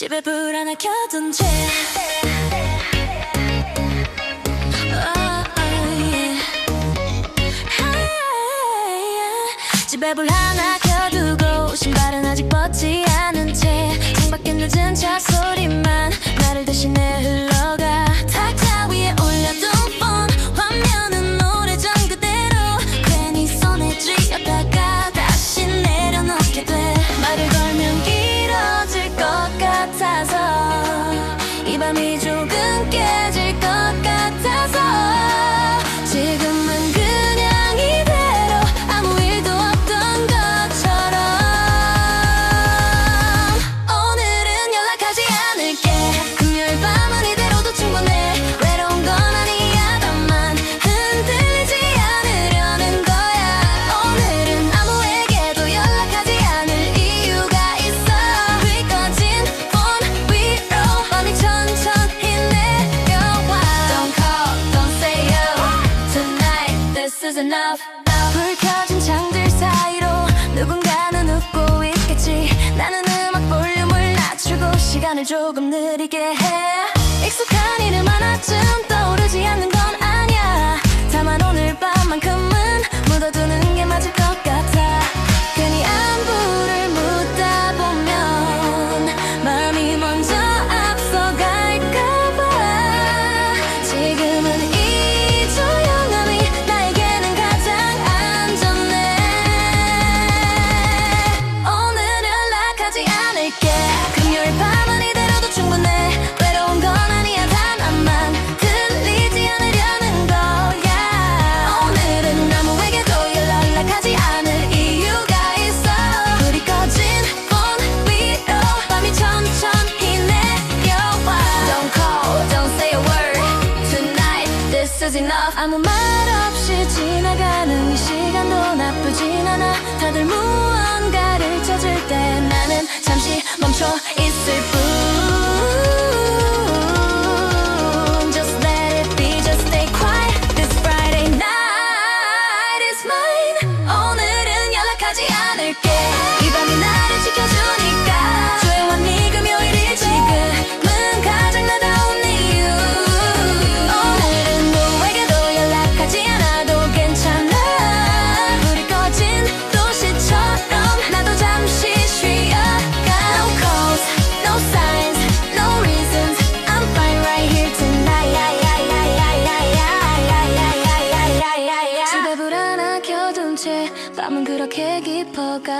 집에 불 하나 켜둔 채. 집에 불 하나 켜두고 신발은 아직 벗지 않은 채. 창밖에 늦은 차 소리 is enough. 불 켜진 창들 사이로 누군가는 웃고 있겠지. 나는 음악 볼륨을 낮추고 시간을 조금 느리게 해. 익숙한 이름 하나쯤 떠오르지 cause enough 아무 말 없이 지나가는 이 시간도 나쁘진 않아 다들 무언가를 찾을 때 나는 잠시 멈춰 있을 뿐 Just let it be, just stay quiet This Friday night is mine 오늘은 연락하지 않을게 채 밤은 그렇게 깊어가.